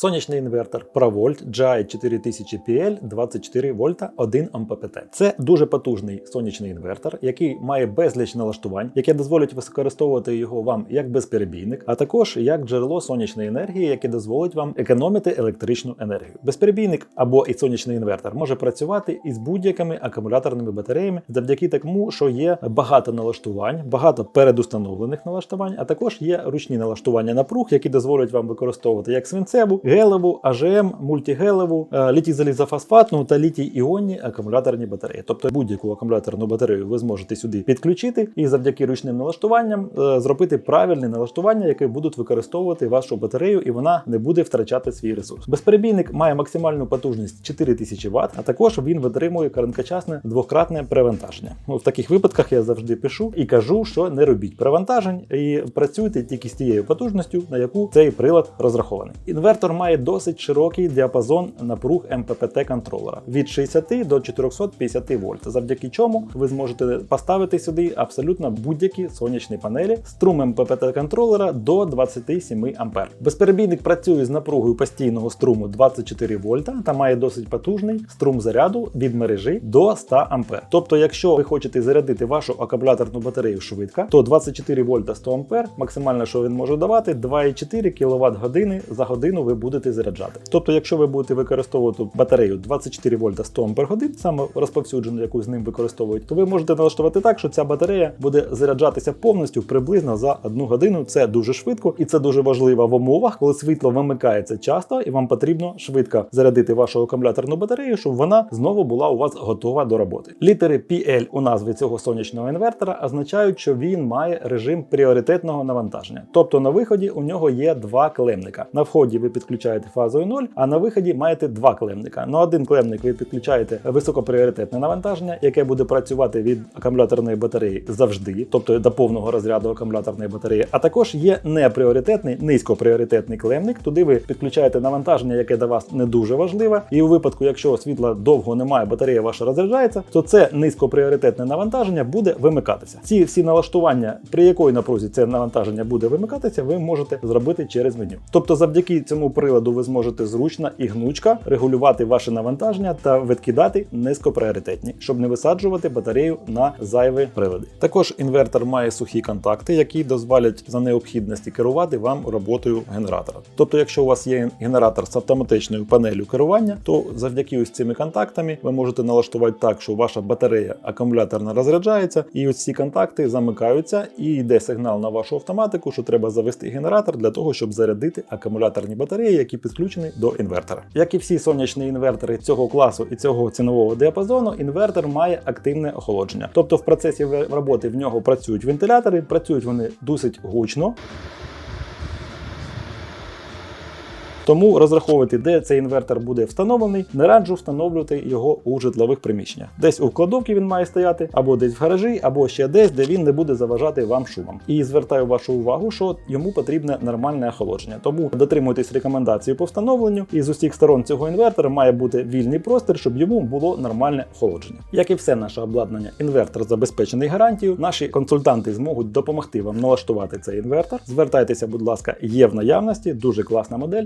Сонячний інвертор ProVolt GI 4000 PL 24 вольта 1 АМППТ. Це дуже потужний сонячний інвертор, який має безліч налаштувань, які дозволять використовувати його вам як безперебійник, а також як джерело сонячної енергії, яке дозволить вам економити електричну енергію. Безперебійник або і сонячний інвертор може працювати із будь-якими акумуляторними батареями завдяки тому, що є багато налаштувань, багато передустановлених налаштувань, а також є ручні налаштування напруг, які дозволять вам використовувати як свинцеву, гелеву, АЖМ, мультигелеву, е, літій-залізофосфатну та літій-іонні акумуляторні батареї. Тобто будь-яку акумуляторну батарею ви зможете сюди підключити і завдяки ручним налаштуванням е, зробити правильне налаштування, яке будуть використовувати вашу батарею, і вона не буде втрачати свій ресурс. Безперебійник має максимальну потужність 4000 Вт, а також він витримує короткочасне двократне перевантаження. Ну, в таких випадках я завжди пишу і кажу, що не робіть перевантажень і працюйте тільки з тією потужністю, на яку цей прилад розрахований. Інвертор має досить широкий діапазон напруг МППТ контролера від 60 до 450 вольт, завдяки чому ви зможете поставити сюди абсолютно будь-які сонячні панелі струм МППТ контролера до 27 А. Безперебійник працює з напругою постійного струму 24 вольта та має досить потужний струм заряду від мережі до 100 А. Тобто, якщо ви хочете зарядити вашу акумуляторну батарею швидко, то 24 вольта 100 А максимально, що він може давати, 2,4 кВт години за годину ви будете заряджати. Тобто, якщо ви будете використовувати батарею 24 вольта 100 А годин, саме розповсюджену, яку з ним використовують, то ви можете налаштувати так, що ця батарея буде заряджатися повністю приблизно за одну годину. Це дуже швидко і це дуже важливо в умовах, коли світло вимикається часто, і вам потрібно швидко зарядити вашу акумуляторну батарею, щоб вона знову була у вас готова до роботи. Літери PL у назві цього сонячного інвертора означають, що він має режим пріоритетного навантаження. Тобто на виході у нього є два клемника. На вході ви підключаєте фазою 0, а на виході маєте два клемника. На один клемник ви підключаєте високопріоритетне навантаження, яке буде працювати від акумуляторної батареї завжди, тобто до повного розряду акумуляторної батареї. А також є непріоритетний, низькопріоритетний клемник. Туди ви підключаєте навантаження, яке до вас не дуже важливе. І у випадку, якщо світла довго немає, батарея ваша розряджається, то це низькопріоритетне навантаження буде вимикатися. Ці всі налаштування, при якої напрузі це навантаження буде вимикатися, ви можете зробити через меню. Тобто, завдяки цьому приладу ви зможете зручно і гнучко регулювати ваше навантаження та відкидати низькопріоритетні, щоб не висаджувати батарею на зайві прилади. Також інвертор має сухі контакти, які дозволять за необхідності керувати вам роботою генератора. Тобто, якщо у вас є генератор з автоматичною панелью керування, то завдяки ось цими контактами ви можете налаштувати так, що ваша батарея акумуляторна розряджається, і ось ці контакти замикаються, і йде сигнал на вашу автоматику, що треба завести генератор для того, щоб зарядити акумуляторні батареї, які підключені до інвертора. Як і всі сонячні інвертори цього класу і цього цінового діапазону, інвертор має активне охолодження. Тобто в процесі роботи в нього працюють вентилятори, працюють вони досить гучно. Тому розраховувати, де цей інвертор буде встановлений, не раджу встановлювати його у житлових приміщеннях. Десь у кладовці він має стояти, або десь в гаражі, або ще десь, де він не буде заважати вам шумом. І звертаю вашу увагу, що йому потрібне нормальне охолодження. Тому дотримуйтесь рекомендації по встановленню, і з усіх сторон цього інвертора має бути вільний простір, щоб йому було нормальне охолодження. Як і все наше обладнання, інвертор забезпечений гарантією. Наші консультанти зможуть допомогти вам налаштувати цей інвертор. Звертайтеся, будь ласка, є в наявності, дуже класна модель.